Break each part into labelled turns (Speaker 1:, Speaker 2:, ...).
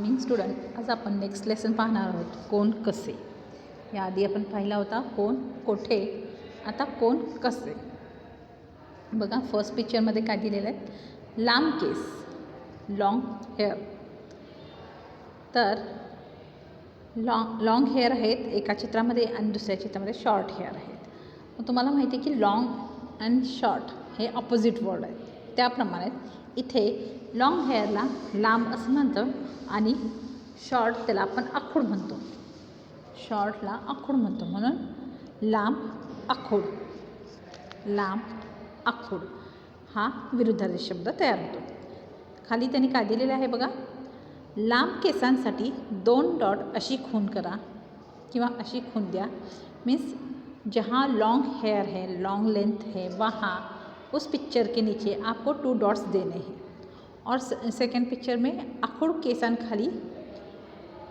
Speaker 1: Morning student आज आपण next lesson पाहणार आहोत कोण कसे? याआधी आपण पाहिला होता कोण कोठे आता कोण कसे? बघा फर्स्ट पिक्चरमध्ये काय दिलेलं आहे? लांब केस लाँग हेअर तर लॉंग लाँग हेअर आहेत एका चित्रामध्ये आणि दुसऱ्या चित्रामध्ये शॉर्ट हेअर आहेत. मग तुम्हाला माहिती आहे की लाँग अँड शॉर्ट हे ऑपोजिट वर्ड आहेत. त्याप्रमाणे इथे लॉंग हेअरला लांब असं म्हणतो आणि शॉर्ट त्याला आपण आखूड म्हणतो. शॉर्टला आखूड म्हणतो. म्हणून लांब आखूड. लांब आखूड हा विरुद्धार्थी शब्द तयार होतो. खाली त्यांनी काय दिलेलं आहे बघा? लांब केसांसाठी दोन डॉट अशी खून करा किंवा अशी खून द्या. मीन्स जहाँ लॉन्ग हेयर है लॉन्ग लेंथ है वहाँ उस पिक्चर के नीचे आपको टू डॉट्स देने हैं। और सेकेंड पिक्चर में अखुड़ केसन खाली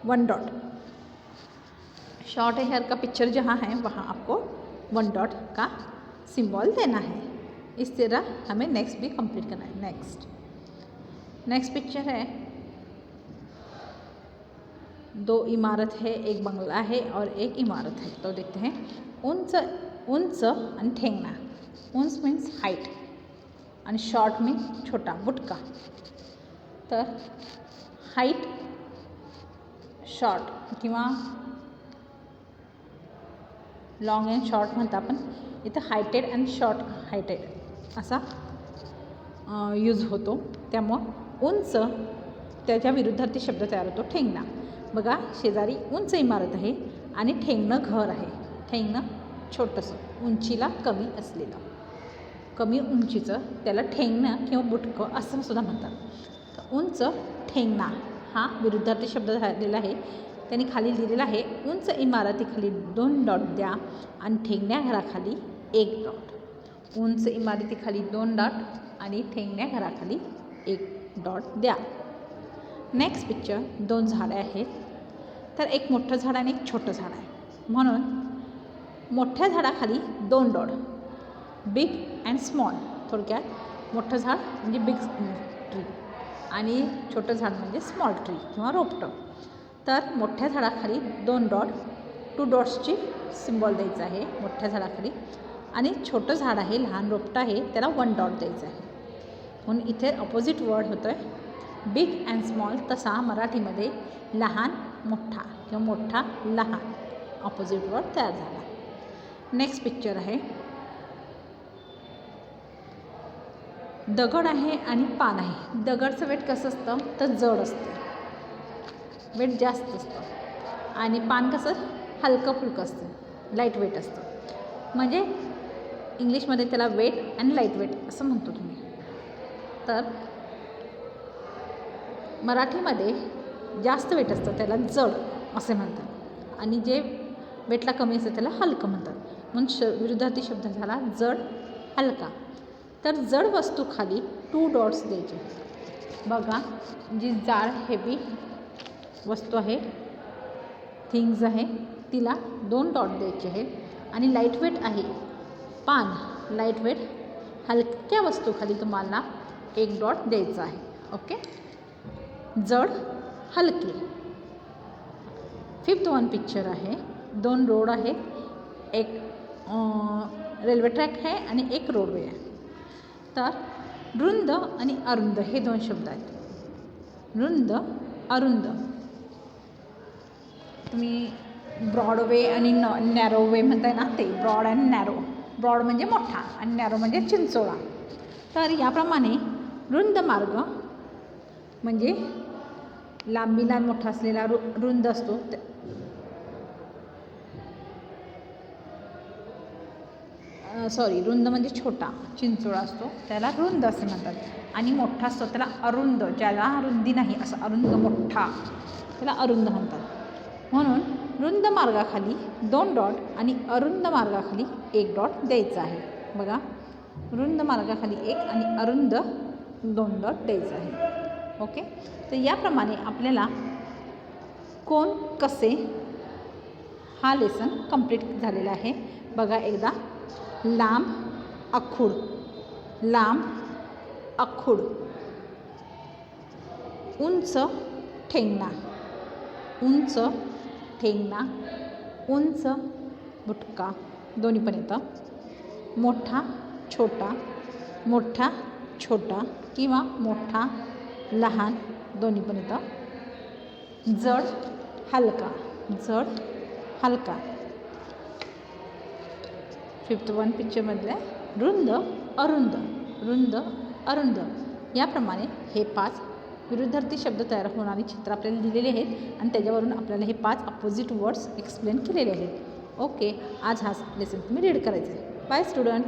Speaker 1: वन डॉट शॉर्ट हेयर का पिक्चर जहाँ है, वहाँ आपको वन डॉट का सिंबल देना है। इस तरह हमें नेक्स्ट भी कंप्लीट करना है नेक्स्ट नेक्स्ट पिक्चर है। दो इमारत है, एक बंगला है और एक इमारत है। तो देखते हैं उंच उंच ठेंगणा उंच मीन्स हाईट आणि शॉर्ट मीन्स छोटा बुटका. तर हाईट शॉर्ट किंवा लॉंग अँड शॉर्ट म्हणतो आपण इथं हायटेड अँड शॉर्ट हायटेड असा यूज होतो. त्यामुळं उंच त्याच्या विरुद्धार्थी शब्द तयार होतो ठेंगणा. बघा शेजारी उंच इमारत आहे आणि ठेंगणं घर आहे. ठेंगणं छोटंसं उंचीला कमी असलेलं. कमी उंचीचं त्याला ठेंगणं किंवा बुटकं असं सुद्धा म्हणतात. तर उंच ठेंगणा हा विरुद्धार्थी शब्द झालेला आहे. त्यांनी खाली लिहिलेला आहे उंच इमारतीखाली दोन डॉट द्या आणि ठेंगण्या घराखाली एक डॉट. उंच इमारतीखाली दोन डॉट आणि ठेंगण्या घराखाली एक डॉट द्या. नेक्स्ट पिक्चर दोन झाडे आहेत. तर एक मोठं झाड आणि एक छोटं झाड आहे. म्हणून मोठ्या झाडाखाली दोन डॉड बिग अँड स्मॉल थोडक्यात मोठं झाड म्हणजे बिग ट्री आणि छोटं झाड म्हणजे स्मॉल ट्री किंवा रोपटं. तर मोठ्या झाडाखाली दोन डॉट टू डॉट्सची सिम्बॉल द्यायचं आहे मोठ्या झाडाखाली. आणि छोटं झाड आहे लहान रोपटं आहे त्याला वन डॉट द्यायचं आहे. म्हणून इथे ऑपोजिट वर्ड होतो आहे बिग अँड स्मॉल तसा मराठीमध्ये लहान मोठा किंवा मोठा लहान ऑपोजिट वर्ड तयार झाला. नेक्स्ट पिक्चर आहे. दगड आहे आणि पान आहे. दगडचं वेट कसं असतं? तर जड असतं. वेट जास्त असतं. आणि पान कसं? हलकं फुलकं असतं. लाइट वेट असतं. म्हणजे इंग्लिशमध्ये त्याला वेट अँड लाइट वेट असं म्हणतो तुम्ही. तर मराठीमध्ये जास्त वेट असतं त्याला जड असे म्हणतात. आणि जे वेटला कमी असतं त्याला हलकं म्हणतात. म्हणून श विरुद्धार्थी शब्द झाला जड हलका. तर जड वस्तूखाली टू डॉट्स द्यायचे. बघा जी जाड हेवी वस्तू आहे थिंग्ज आहे तिला दोन डॉट द्यायचे आहे आणि लाईटवेट आहे पान. लाईटवेट हलक्या वस्तूखाली तुम्हाला एक डॉट द्यायचा आहे. ओके जड हलके. फिफ्थ वन पिक्चर आहे. दोन रोड आहेत. एक रेल्वे ट्रॅक आहे आणि एक रोडवे आहे. तर रुंद आणि अरुंद हे दोन शब्द आहेत. रुंद अरुंद. तुम्ही ब्रॉडवे आणि नॉ नॅरो वे म्हणताय ना ते ब्रॉड अँड नॅरो ब्रॉड म्हणजे मोठा आणि नॅरो म्हणजे चिंचोळा. तर याप्रमाणे रुंद मार्ग म्हणजे लांबीला मोठा असलेला रु रुंद असतो. सॉरी रुंद म्हणजे छोटा चिंचोळा असतो त्याला रुंद असे म्हणतात. आणि मोठा असतो त्याला अरुंद ज्याला रुंदी नाही असं अरुंद मोठा त्याला अरुंद म्हणतात. म्हणून रुंद मार्गाखाली दोन डॉट आणि अरुंद मार्गाखाली एक डॉट द्यायचा आहे. बघा रुंद मार्गाखाली एक आणि अरुंद दोन डॉट द्यायचं आहे. ओके? तर याप्रमाणे आपल्याला कोण कसे हा लेसन कंप्लीट झालेला आहे. बघा एकदा. लांब आखूड लांब आखूड उंच ठेंगणा. उंच ठेंगणा. उंच बुटका. दोन्ही पण येतं. मोठा छोटा. मोठा छोटा किंवा मोठा लहान. दोन्ही पण येतं. जड हलका. जड हलका. फिफ्थ वन पिक्चरमधल्या रुंद अरुंद रुंद अरुंद. याप्रमाणे हे पाच विरुद्धार्थी शब्द तयार होणारी चित्र आपल्याला दिलेली आहेत आणि त्याच्यावरून आपल्याला हे पाच अपोजिट वर्ड्स एक्सप्लेन केलेले आहेत. ओके आज हा लेसन तुम्ही रीड करायचं आहे. By student